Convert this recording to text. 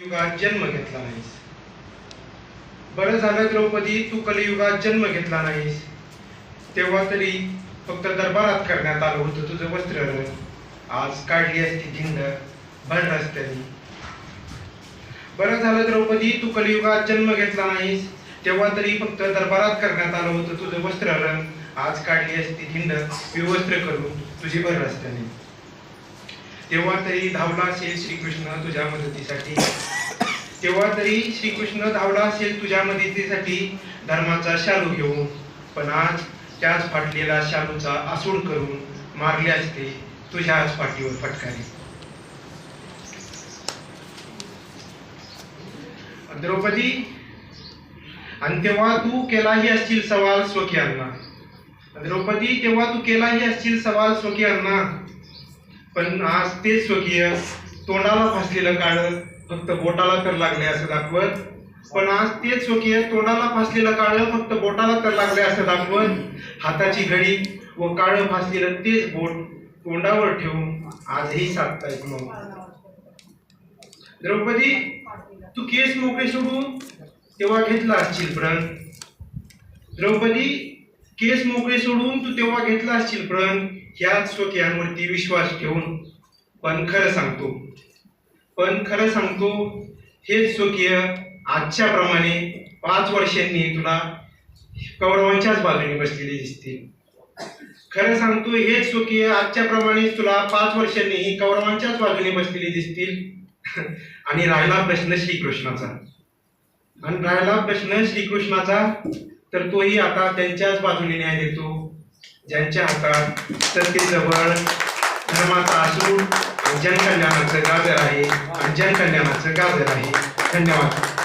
युगात जन्म घेतला नाहीस. बरं झालं द्रौपदी तू कलियुगात जन्म घेतला नाहीस. तेव्हा तरी फक्त दरबारात करण्यात आलं होतं तुझं वस्त्र आज काढली असती झिंड भर रस्त्याने बरं झालं द्रौपदी तू कलियुगात जन्म घेतला नाहीस. तेव्हा तरी फक्त दरबारात करण्यात आलं होतं तुझं वस्त्र आज काढली असती झिंड विवस्त्र करून तुझी भर रस्त्याने तेव्हा तरी धावला असेल श्रीकृष्ण तुझ्या मदतीसाठी. तेव्हा तरी श्रीकृष्ण धावला असेल तुझ्या मदतीसाठी धर्माचा शालू घेऊन. पण आज त्याच फाटलेला शालूचा आसूड करून मारले असते तुझ्याच पाठीवर फटकारी. द्रौपदी आणि तेव्हा तू केलाही असशील सवाल स्वकीयांना. द्रौपदी तेव्हा तू केलाही असशील सवाल स्वकीयांना. पण आज तेच स्वकीय तोंडाला फासलेलं काळ फक्त बोटाला तर लागले असं दाखवत. पण आज तेच स्वकीय तोंडाला फासलेलं काळ फक्त बोटाला तर लागले असं दाखवत. हाताची घडी व काळ फासलेलं तेच बोट तोंडावर ठेवून आजही साधतायत मग द्रौपदी तू केस मोकळे सोडून तेव्हा घेतला असशील प्रण. द्रौपदी केस मोकळे सोडून तू तेव्हा घेतला असशील प्रण. ह्याच स्वकीयांवरती विश्वास ठेवून पण खरं सांगतो. पण खरं सांगतो हेच स्वकीय आजच्या प्रमाणे पाच वर्षांनी तुला कौरवांच्याच बाजूने बसलेले दिसतील. खरं सांगतो हेच स्वकीय आजच्या प्रमाणे तुला पाच वर्षांनी कौरवांच्याच बाजूने बसलेले दिसतील. आणि राहिला प्रश्न श्रीकृष्णाचा. आणि राहिला प्रश्न श्रीकृष्णाचा तर तोही आता त्यांच्याच बाजूने न्याय देतो. ज्यांच्या हातात सत्तेजवळ धर्माचा असून आणि जनकल्याणाचं गाजर आहे आणि जनकल्याणाचं गाजर आहे. धन्यवाद.